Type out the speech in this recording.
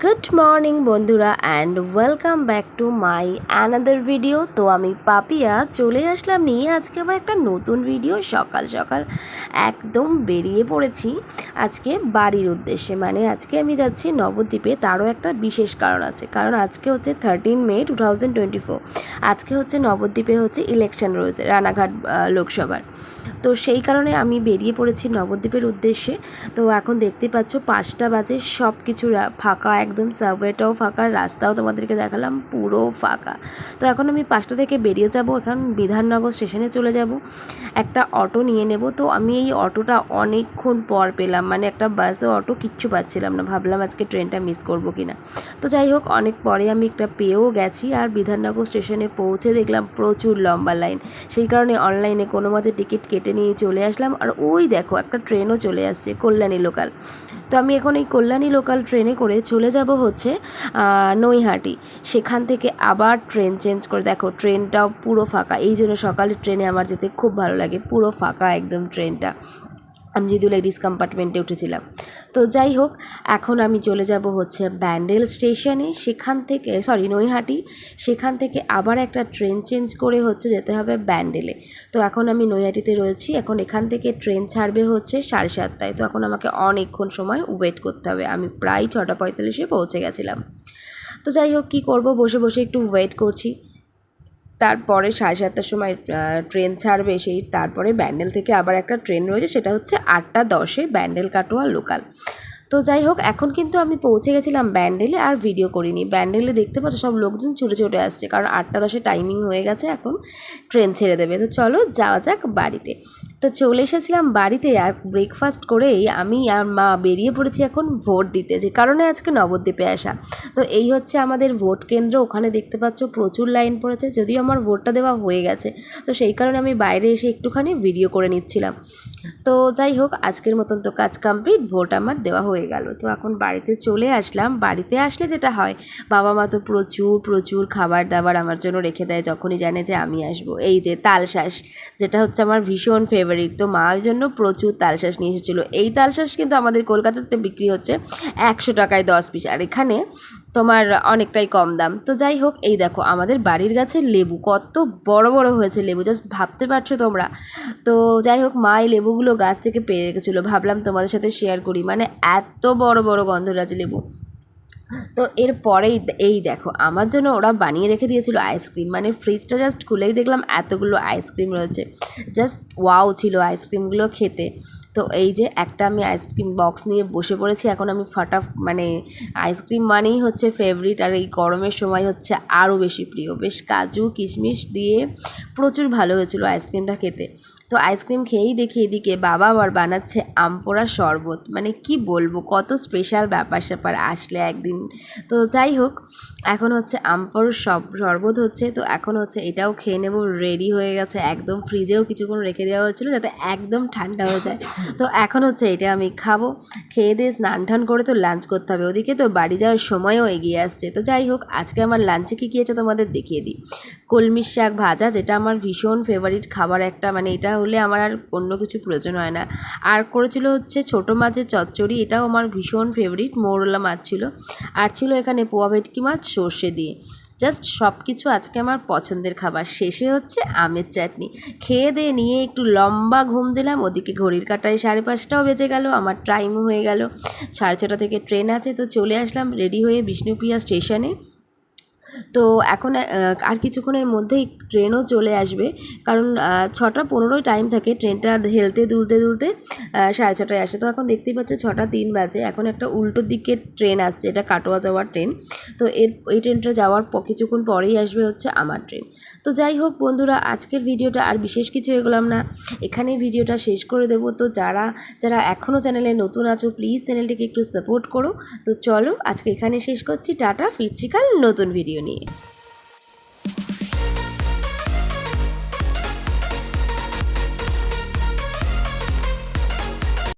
Good morning বন্ধুরা and welcome back to my another video তো আমি পাপিয়া চলে আসলাম নিয়ে। আজকে আবার একটা নতুন ভিডিও সকাল সকাল একদম বেরিয়ে পড়েছি। আজকে বাড়ির উদ্দেশ্যে মানে আজকে আমি যাচ্ছি নবদ্বীপে। তারও একটা বিশেষ কারণ আছে। কারণ আজকে হচ্ছে thirteen May two thousand twenty four আজকে হচ্ছে নবদ্বীপে হচ্ছে ইলেকশন রয়েছে, রানাঘাট লোকসভার। তো সেই কারণে আমি বেরিয়ে পড়েছি নবদ্বীপের উদ্দেশ্যে। তো এখন দেখতে পাচ্ছ পাঁচটা বাজে সব কিছু ফাঁকা, একদম সাবওয়েটাও ফাঁকা, রাস্তাও তোমাদেরকে দেখালাম পুরো ফাঁকা। তো এখন আমি পাঁচটা থেকে বেরিয়ে যাব, এখন বিধাননগর স্টেশনে চলে যাব। একটা অটো নিয়ে নেব, তো আমি এই অটোটা অনেকক্ষণ পর পেলাম মানে একটা বাসও অটো কিচ্ছু পাচ্ছিলাম না, ভাবলাম আজকে ট্রেনটা মিস করব কিনা। তো যাই হোক, অনেক পরে আমি একটা পেয়েও গেছি, আর বিধাননগর স্টেশনে পৌঁছে দেখলাম প্রচুর লম্বা লাইন। সেই কারণে অনলাইনে কোনো মতে টিকিট কেটে নিয়ে চলে আসলাম। আর ওই দেখো, একটা ট্রেনও চলে আসছে কল্যাণী লোকাল তো আমি এখন এই কল্যাণী লোকাল ট্রেনে করে চলে যাব হচ্ছে নৈহাটি। সেখান থেকে আবার ট্রেন চেঞ্জ করে। দেখো ট্রেনটাও পুরো ফাঁকা। এই জন্য সকালের ট্রেনে আমার যেতে খুব ভালো লাগে। পুরো ফাঁকা একদম ট্রেনটা আমি যদিও লেডিস কম্পার্টমেন্টে উঠেছিলাম। তো যাই হোক, এখন আমি চলে যাব হচ্ছে ব্যান্ডেল স্টেশনে। সেখান থেকে সরি নৈহাটি। সেখান থেকে আবার একটা ট্রেন চেঞ্জ করে হচ্ছে যেতে হবে ব্যান্ডেলে। তো এখন আমি নৈহাটিতে রয়েছি। এখন এখান থেকে ট্রেন ছাড়বে হচ্ছে সাড়ে সাতটায়। তো এখন আমাকে অনেকক্ষণ সময় ওয়েট করতে হবে। আমি প্রায় ছটা পঁয়তাল্লিশে পৌঁছে গেছিলাম। তো যাই হোক, কী করব? বসে বসে একটু ওয়েট করছি। তারপরে সাড়ে সাতটার সময় ট্রেন ছাড়বে সেই তারপরে ব্যান্ডেল থেকে আবার একটা ট্রেন রয়েছে, সেটা হচ্ছে আটটা দশে ব্যান্ডেল কাটোয়া লোকাল। তো যাই হোক, এখন কিন্তু আমি পৌঁছে গেছিলাম ব্যান্ডেলে আর ভিডিও করিনি। ব্যান্ডেলে দেখতে পাচ্ছ সব লোকজন ছুটে ছুটে আসছে, কারণ আটটা দশে টাইমিং হয়ে গেছে এখন, ট্রেন ছেড়ে দেবে। তো চলো যাওয়া যাক বাড়িতে। তো চলে এসেছিলাম বাড়িতে আর ব্রেকফাস্ট করেই আমি আর মা বেরিয়ে পড়েছি এখন ভোট দিতে, যে কারণে আজকে নবদ্বীপে আসা। তো এই হচ্ছে আমাদের ভোট কেন্দ্র, ওখানে দেখতে পাচ্ছ প্রচুর লাইন পড়েছে, যদিও আমার ভোটটা দেওয়া হয়ে গেছে। তো সেই কারণে আমি বাইরে এসে একটুখানি ভিডিও করে নিচ্ছিলাম। তো যাই হোক আজকের মতন তো কাজ কমপ্লিট ভোট আমার দেওয়া হয়ে গেল। তো এখন বাড়িতে চলে আসলাম। বাড়িতে আসলে যেটা হয়, বাবা মা তো প্রচুর প্রচুর খাবার দাবার আমার জন্য রেখে দেয়, যখনই জানে যে আমি আসব। এই যে তালশাঁস, যেটা হচ্ছে আমার ভীষণ ফেভারিট তো মা ওই জন্য প্রচুর তালশাঁস নিয়ে এসেছিল। এই তালশাঁস কিন্তু আমাদের কলকাতাতে বিক্রি হচ্ছে একশো টাকায় দশ পিস আর এখানে তোমার অনেকটাই কম দাম। তো যাই হোক, এই দেখো, আমাদের বাড়ির গাছের লেবু কত বড় বড় হয়েছে লেবু জাস্ট ভাবতে পারছ তোমরা? তো যাই হোক, মা এই লেবুগুলো গাছ থেকে পেরে রেখেছিলো, ভাবলাম তোমাদের সাথে শেয়ার করি। মানে এত বড় বড় গন্ধরাজ লেবু। তো এরপরেই এই দেখো, আমার জন্য ওরা বানিয়ে রেখে দিয়েছিল আইসক্রিম মানে ফ্রিজটা জাস্ট খুলেই দেখলাম এতগুলো আইসক্রিম রয়েছে। জাস্ট ওয়াও ছিল আইসক্রিমগুলো খেতে। তো এই যে একটা আমি আইসক্রিম বক্স নিয়ে বসে পড়েছি, এখন আমি ফাটা মানে আইসক্রিম মানেই হচ্ছে ফেভারিট আর এই গরমের সময় হচ্ছে আরও বেশি প্রিয়। বেশ কাজু, কিশমিশ দিয়ে প্রচুর ভালো হয়েছিল আইসক্রিমটা খেতে। তো আইসক্রিম খেয়েই দেখি এদিকে বাবা আবার বানাচ্ছে আমপোড়া শরবত। মানে কি বলব, কত স্পেশাল ব্যাপার স্যাপার আসলে একদিন। তো যাই হোক, এখন হচ্ছে আমপোর সব, শরবত হচ্ছে, তো এখন হচ্ছে এটাও খেয়ে নেব রেডি হয়ে গেছে। একদম ফ্রিজেও কিছুক্ষণ রেখে দেওয়া হয়েছিল যাতে একদম ঠান্ডা হয়ে যায়। তো এখন হচ্ছে এটা আমি খাব, খেয়ে দিয়ে স্নান টান করে তো লাঞ্চ করতে হবে। ওদিকে তো বাড়ি যাওয়ার সময়ও এগিয়ে আসছে। তো যাই হোক, আজকে আমার লাঞ্চে কী কী আছে তোমাদের দেখিয়ে দিই। কলমির শাক ভাজা, যেটা আমার ভীষণ ফেভারিট খাবার একটা মানে এটা হলে আমার আর অন্য কিছু প্রয়োজন হয় না। আর করেছিল হচ্ছে ছোটো মাছের চচ্চড়ি, এটাও আমার ভীষণ ফেভারিট মৌরলা মাছ ছিল। আর ছিল এখানে পোয়া ভেটকি মাছ, সর্ষে দিয়ে। জাস্ট সব কিছু আজকে আমার পছন্দের খাবার। শেষে হচ্ছে আমের চাটনি। খেয়ে দিয়ে নিয়ে একটু লম্বা ঘুম দিলাম, ওদিকে ঘড়ির কাটায় সাড়ে পাঁচটাও বেজে গেল, আমার টাইমও হয়ে গেল। সাড়ে ছটা থেকে ট্রেন আছে, তো চলে আসলাম রেডি হয়ে বিষ্ণুপ্রিয়া স্টেশনে তো এখন আর কিছুক্ষণের মধ্যেই ট্রেনও চলে আসবে। কারণ ছটা পনেরোই টাইম থাকে ট্রেনটা হেলতে দুলতে দুলতে সাড়ে ছটায় আসে। তো এখন দেখতেই পাচ্ছ ছটা তিন বাজে। এখন একটা উল্টো দিকের ট্রেন আসছে, এটা কাটোয়া যাওয়ার ট্রেন। তো এর, এই ট্রেনটা যাওয়ার কিছুক্ষণ পরেই আসবে হচ্ছে আমার ট্রেন। তো যাই হোক বন্ধুরা, আজকের ভিডিওটা আর বিশেষ কিছু এগোলাম না। এখানেই ভিডিওটা শেষ করে দেবো। তো যারা যারা এখনও চ্যানেলে নতুন আছো প্লিজ চ্যানেলটিকে একটু সাপোর্ট করো। তো চলো আজকে এখানে শেষ করছি। টাটা, ফিরছি কাল নতুন ভিডিও নিয়ে